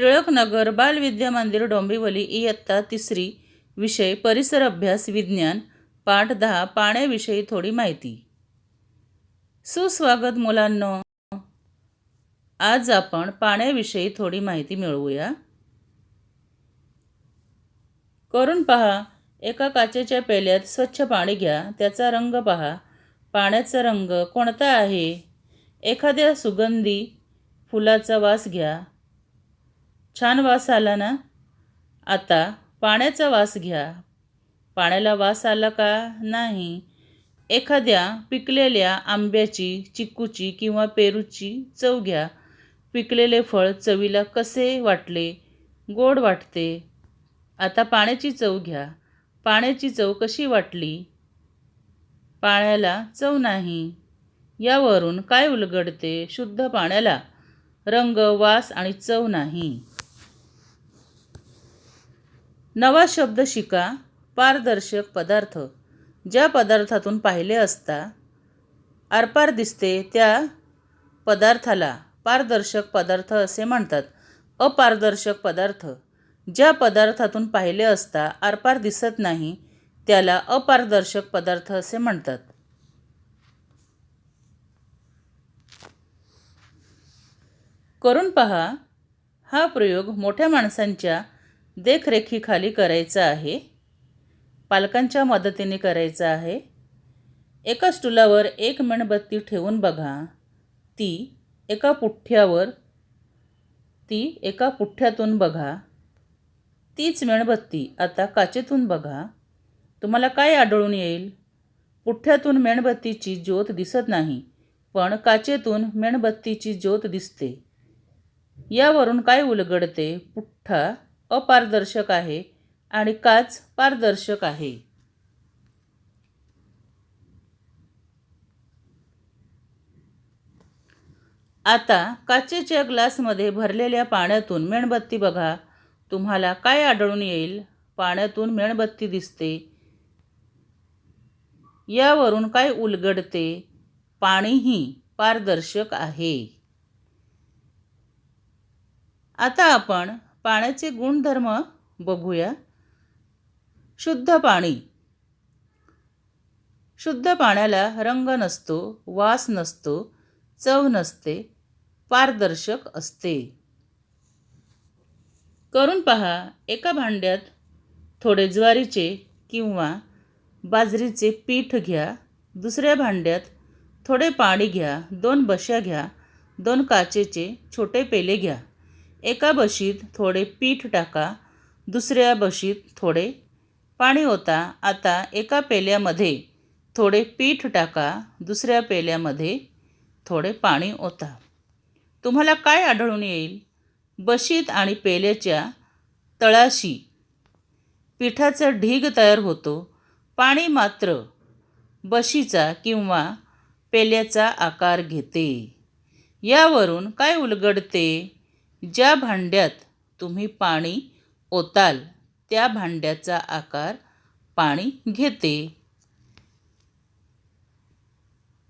टिळकनगर बालविद्या मंदिर डोंबिवली इयत्ता तिसरी विषय परिसर अभ्यास विज्ञान पाठ दहा पाण्याविषयी थोडी माहिती. सुस्वागत मुलांनो आज आपण पाण्याविषयी थोडी माहिती मिळवूया. करून पहा एका काचेच्या पेल्यात स्वच्छ पाणी घ्या त्याचा रंग पहा. पाण्याचा रंग कोणता आहे? एखाद्या सुगंधी फुलाचा वास घ्या. छान वास आला ना? आता पाण्याचा वास घ्या. पाण्याला वास आला का नाही? एखाद्या पिकलेल्या आंब्याची चिक्कूची किंवा पेरूची चव घ्या. पिकलेले फळ चवीला कसे वाटले? गोड वाटते. आता पाण्याची चव घ्या. पाण्याची चव कशी वाटली? पाण्याला चव नाही. यावरून काय उलगडते शुद्ध पाण्याला? रंग वास आणि चव नाही. नवा शब्द शिका पारदर्शक पदार्थ. ज्या पदार्थातून पाहिले असता आरपार दिसते त्या पदार्थाला पारदर्शक पदार्थ असे म्हणतात. अपारदर्शक पदार्थ. ज्या पदार्थातून पाहिले असता आरपार दिसत नाही त्याला अपारदर्शक पदार्थ असे म्हणतात. करून पहा हा प्रयोग मोठ्या माणसांच्या देखरेखीखाली करायचं आहे. पालकांच्या मदतीने करायचं आहे. एका स्टुलावर एक मेणबत्ती ठेवून बघा. ती एका पुठ्ठ्यावर ती एका पुठ्ठ्यातून बघा. तीच मेणबत्ती आता काचेतून बघा. तुम्हाला काय आढळून येईल? पुठ्ठ्यातून मेणबत्तीची ज्योत दिसत नाही पण काचेतून मेणबत्तीची ज्योत दिसते. यावरून काय उलगडते? पुठ्ठा अपारदर्शक आहे आणि काच पारदर्शक आहे. आता काचेच्या ग्लासमध्ये भरलेल्या पाण्यातून मेणबत्ती बघा. तुम्हाला काय आढळून येईल? पाण्यातून मेणबत्ती दिसते. यावरून काय उलगडते? पाणीही पारदर्शक आहे. आता आपण पाण्याचे गुणधर्म बघूया. शुद्ध पाणी. शुद्ध पाण्याला रंग नसतो वास नसतो चव नसते पारदर्शक असते. करून पहा एका भांड्यात थोडे ज्वारीचे किंवा बाजरीचे पीठ घ्या दुसऱ्या भांड्यात थोडे पाणी घ्या दोन बश्या घ्या दोन काचेचे छोटे पेले घ्या. एका बशीत थोडे पीठ टाका दुसऱ्या बशीत थोडे पाणी होता आता एका पेल्यामध्ये थोडे पीठ टाका दुसऱ्या पेल्यामध्ये थोडे पाणी ओता. तुम्हाला काय आढळून येईल? बशीत आणि पेल्याच्या तळाशी पिठाचा ढीग तयार होतो. पाणी मात्र बशीचा किंवा पेल्याचा आकार घेते. यावरून काय उलगडते? ज्या भांड्यात तुम्ही पाणी ओताल त्या भांड्याचा आकार पाणी घेते.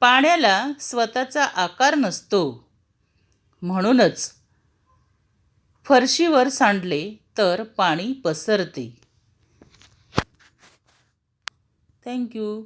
पाण्याला स्वतःचा आकार नसतो. म्हणूनच फरशीवर सांडले तर पाणी पसरते. थँक्यू